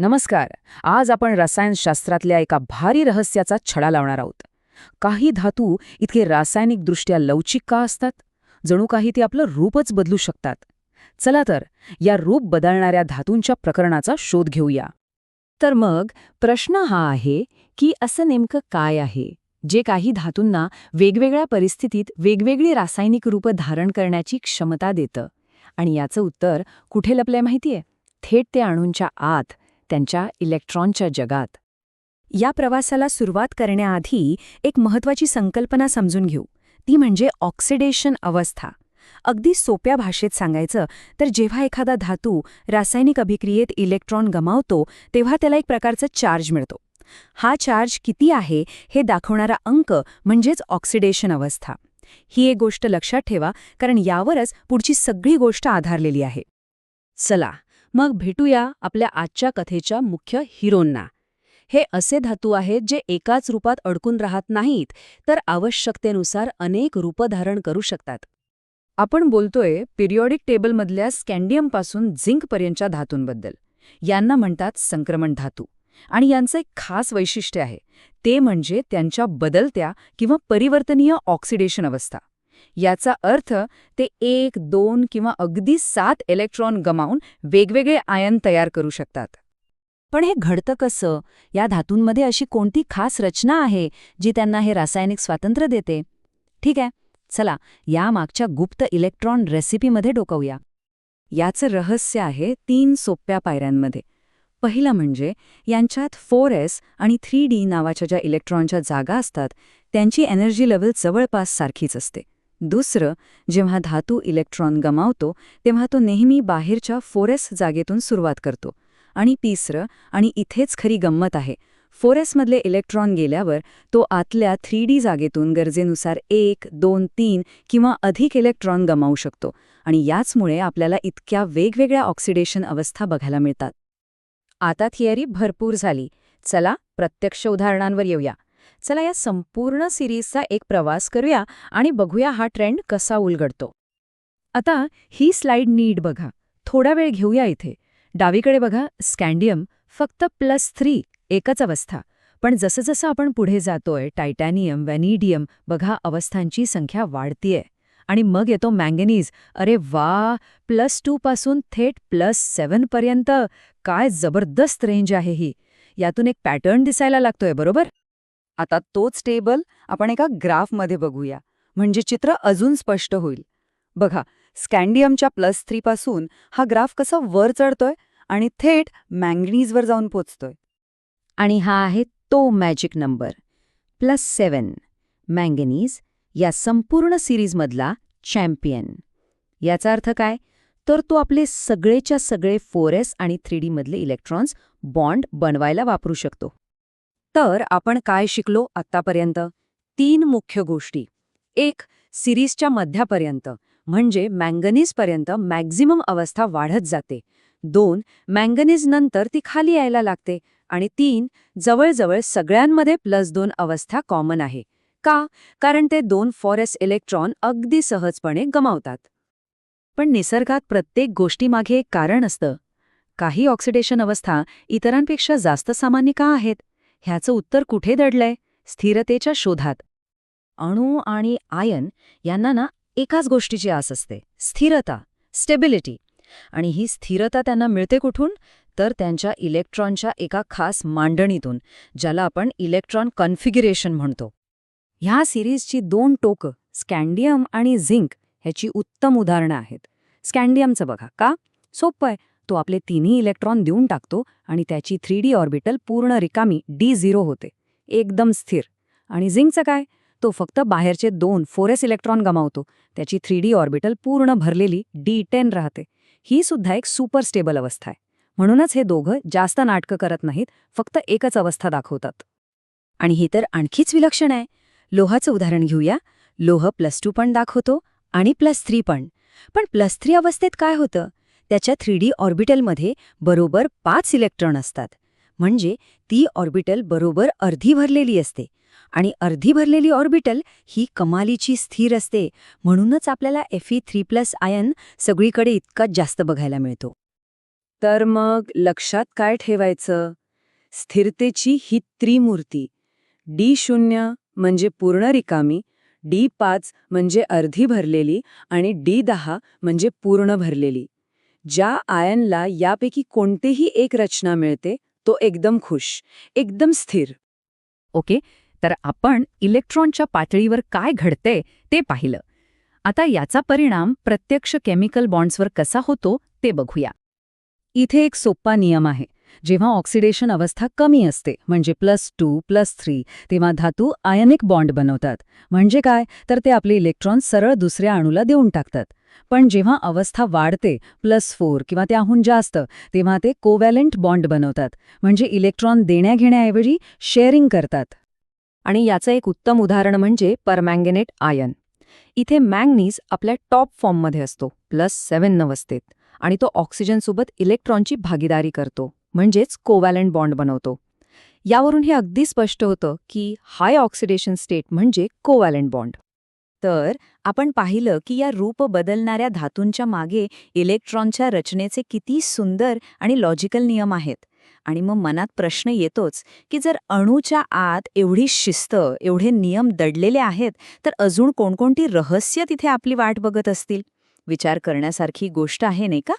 नमस्कार. आज आपण रसायनशास्त्रातल्या एका भारी रहस्याचा छडा लावणार आहोत. काही धातू इतके रासायनिकदृष्ट्या लवचिक का असतात? जणू काही ते आपलं रूपच बदलू शकतात. चला तर या रूप बदलणाऱ्या धातूंच्या प्रकरणाचा शोध घेऊया. तर मग प्रश्न हा आहे की असं नेमकं काय आहे? जे काही धातूंना वेगवेगळ्या परिस्थितीत वेगवेगळी रासायनिक रूपं धारण करण्याची क्षमता देतं. आणि याचं उत्तर कुठे लपलंय माहितीये? थेट ते अणूंच्या आत त्यांच्या इलेक्ट्रॉनच्या जगात. या प्रवासाला सुरुवात करण्याआधी एक महत्वाची संकल्पना समजून घेऊ. ती म्हणजे ऑक्सिडेशन अवस्था. अगदी सोप्या भाषेत सांगायचं तर जेव्हा एखादा धातू रासायनिक अभिक्रियेत इलेक्ट्रॉन गमावतो तेव्हा त्याला एक प्रकारचा चार्ज मिळतो. हा चार्ज किती आहे हे दाखवणारा अंक म्हणजेच ऑक्सिडेशन अवस्था. ही एक गोष्ट लक्षात ठेवा कारण यावरच पुढची सगळी गोष्ट आधारलेली आहे. चला मग भेटूया आपल्या आजच्या कथेच्या मुख्य हिरोंना. हे असे धातू आहेत जे एकाच रूपात अडकून राहत नाहीत तर आवश्यकतेनुसार अनेक रूप धारण करू शकतात. आपण बोलतोय पिरियॉडिक टेबलमधल्या स्कॅन्डियमपासून झिंकपर्यंतच्या धातूंबद्दल. यांना म्हणतात संक्रमण धातू. आणि यांचं एक खास वैशिष्ट्य आहे ते म्हणजे त्यांच्या बदलत्या किंवा परिवर्तनीय ऑक्सिडेशन अवस्था. याचा अर्थ ते एक दोन किंवा अगदी सात इलेक्ट्रॉन गमावून वेगवेगळे आयन तयार करू शकतात. पण हे घडतं कसं? या धातूंमध्ये अशी कोणती खास रचना आहे जी त्यांना हे रासायनिक स्वातंत्र्य देते? ठीक आहे चला या मागच्या गुप्त इलेक्ट्रॉन रेसिपीमध्ये डोकवूया. याचं रहस्य आहे तीन सोप्या पायऱ्यांमध्ये. पहिलं म्हणजे यांच्यात फोर एस आणि थ्री डी नावाच्या ज्या इलेक्ट्रॉनच्या जागा असतात त्यांची एनर्जी लेवल जवळपास सारखीच असते. दुसरं जेव्हा धातू इलेक्ट्रॉन गमावतो तेव्हा तो नेहमी बाहेरच्या फोरेस जागेतून सुरुवात करतो. आणि तिसरं आणि इथेच खरी गंमत आहे फोरेसमधले इलेक्ट्रॉन गेल्यावर तो आतल्या थ्री डी जागेतून गरजेनुसार एक दोन तीन किंवा अधिक इलेक्ट्रॉन गमावू शकतो. आणि याचमुळे आपल्याला इतक्या वेगवेगळ्या ऑक्सिडेशन अवस्था बघायला मिळतात. आता थिअरी भरपूर झाली. चला प्रत्यक्ष उदाहरणांवर येऊया. चला या संपूर्ण सिरीजचा एक प्रवास करूया आणि बघूया हा ट्रेंड कसा उलगडतो. आता ही स्लाइड नीट बघा. थोडा वेळ घेऊया इथे. डावीकडे बघा स्कॅन्डियम फक्त प्लस थ्री एकच अवस्था. पण जसजसं आपण पुढे जातोय टायटॅनियम वॅनिडियम बघा अवस्थांची संख्या वाढतीये. आणि मग येतो मँगनीज. अरे वा! प्लस टू पासून थेट प्लस सेवन पर्यंत. काय जबरदस्त रेंज आहे ही. यातून एक पॅटर्न दिसायला लागतोय बरोबर? आता तोच टेबल आपण एका ग्राफमध्ये बघूया. म्हणजे चित्र अजून स्पष्ट होईल. बघा स्कॅन्डियमच्या प्लस थ्रीपासून हा ग्राफ कसा वर चढतोय आणि थेट मँगनीजवर जाऊन पोचतोय. आणि हा आहे तो magic number. Plus seven manganese या संपूर्ण सिरीजमधला चॅम्पियन. याचा अर्थ काय? तर तो आपले सगळेच्या सगळे फोर एस आणि थ्री मधले इलेक्ट्रॉन्स बॉन्ड बनवायला वापरू शकतो. तर आपण काय शिकलो आत्तापर्यंत? तीन मुख्य गोष्टी. एक सिरीजच्या मध्यापर्यंत म्हणजे मँगनीजपर्यंत मॅक्झिमम अवस्था वाढत जाते. दोन मँगनीज नंतर ती खाली यायला लागते. आणि तीन जवळजवळ सगळ्यांमध्ये प्लस दोन अवस्था कॉमन आहे. का? कारण ते दोन फॉरेस्ट इलेक्ट्रॉन अगदी सहजपणे गमावतात. पण निसर्गात प्रत्येक गोष्टीमागे एक कारण असतं. काही ऑक्सिडेशन अवस्था इतरांपेक्षा जास्त सामान्य का आहेत? ह्याचं उत्तर कुठे दडलंय? स्थिरतेच्या शोधात. अणू आणि आयन यांना ना एकाच गोष्टीची आस असते. स्थिरता स्टेबिलिटी आणि ही स्थिरता त्यांना मिळते कुठून? तर त्यांच्या इलेक्ट्रॉनच्या एका खास मांडणीतून ज्याला आपण इलेक्ट्रॉन कॉन्फिगरेशन म्हणतो. ह्या सिरीजची दोन टोकं स्कॅन्डियम आणि झिंक ह्याची उत्तम उदाहरणं आहेत. स्कॅन्डियमचं बघा. का? सोपं आहे. तो आपले तिन्ही इलेक्ट्रॉन देऊन टाकतो आणि त्याची थ्री डी ऑर्बिटल पूर्ण रिकामी डी झिरो होते. एकदम स्थिर. आणि झिंकचं काय? तो फक्त बाहेरचे दोन फोरेस इलेक्ट्रॉन गमावतो. त्याची थ्री डी ऑर्बिटल पूर्ण भरलेली डी टेन राहते. ही सुद्धा एक सुपर स्टेबल अवस्था आहे. म्हणूनच हे दोघं जास्त नाटकं करत नाहीत फक्त एकच अवस्था दाखवतात. आणि ही तर आणखीच विलक्षण आहे. लोहाचं उदाहरण घेऊया. लोह प्लस टू पण दाखवतो आणि प्लस थ्री पण. पण प्लस थ्री अवस्थेत काय होतं? त्याच्या थ्री डी ऑर्बिटलमध्ये बरोबर पाच इलेक्ट्रॉन असतात. म्हणजे ती ऑर्बिटल बरोबर अर्धी भरलेली असते. आणि अर्धी भरलेली ऑर्बिटल ही कमालीची स्थिर असते. म्हणूनच आपल्याला F E three plus ion सगळीकडे इतका जास्त बघायला मिळतो. तर मग लक्षात काय ठेवायचं? स्थिरतेची ही त्रिमूर्ती. डी शून्य म्हणजे पूर्ण रिकामी डी पाच म्हणजे अर्धी भरलेली आणि डी दहा म्हणजे पूर्ण भरलेली. ज्या आयनला यापैकी कोणतेही एक रचना मिळते तो एकदम खुश एकदम स्थिर. ओके तर आपण इलेक्ट्रॉनच्या पातळीवर काय घडते ते पाहिलं. आता याचा परिणाम प्रत्यक्ष केमिकल बॉन्ड्सवर कसा होतो ते बघूया. इथे एक सोप्पा नियम आहे. जेव्हा ऑक्सिडेशन अवस्था कमी असते म्हणजे प्लस टू प्लस थ्री तेव्हा धातू आयनिक बॉन्ड बनवतात. म्हणजे काय? तर ते आपले इलेक्ट्रॉन सरळ दुसऱ्या अणूला देऊन टाकतात. पण जेव्हा अवस्था वाढते प्लस फोर किंवा त्याहून जास्त तेव्हा ते कोव्हॅलेंट बॉन्ड बनवतात. म्हणजे इलेक्ट्रॉन देण्याघेण्याऐवजी शेअरिंग करतात. आणि याचं एक उत्तम उदाहरण म्हणजे परमँगेनेट आयन इथे मॅंगनीज आपल्या टॉप फॉर्ममध्ये असतो प्लस सेव्हन अवस्थेत आणि तो ऑक्सिजनसोबत इलेक्ट्रॉनची भागीदारी करतो म्हणजेच कोवॅलंट बॉन्ड बनवतो. यावरून हे अगदी स्पष्ट होतं की हाय ऑक्सिडेशन स्टेट म्हणजे कोवॅलेंट बॉन्ड तर आपण पाहिलं की या रूप बदलणाऱ्या धातूंच्या मागे इलेक्ट्रॉनच्या रचनेचे किती सुंदर आणि लॉजिकल नियम आहेत. आणि मग मनात प्रश्न येतोच की जर अणूच्या आत एवढी शिस्त एवढे नियम दडलेले आहेत तर अजून कोणकोणती रहस्य तिथे आपली वाट बघत असतील? विचार करण्यासारखी गोष्ट आहे नाही का?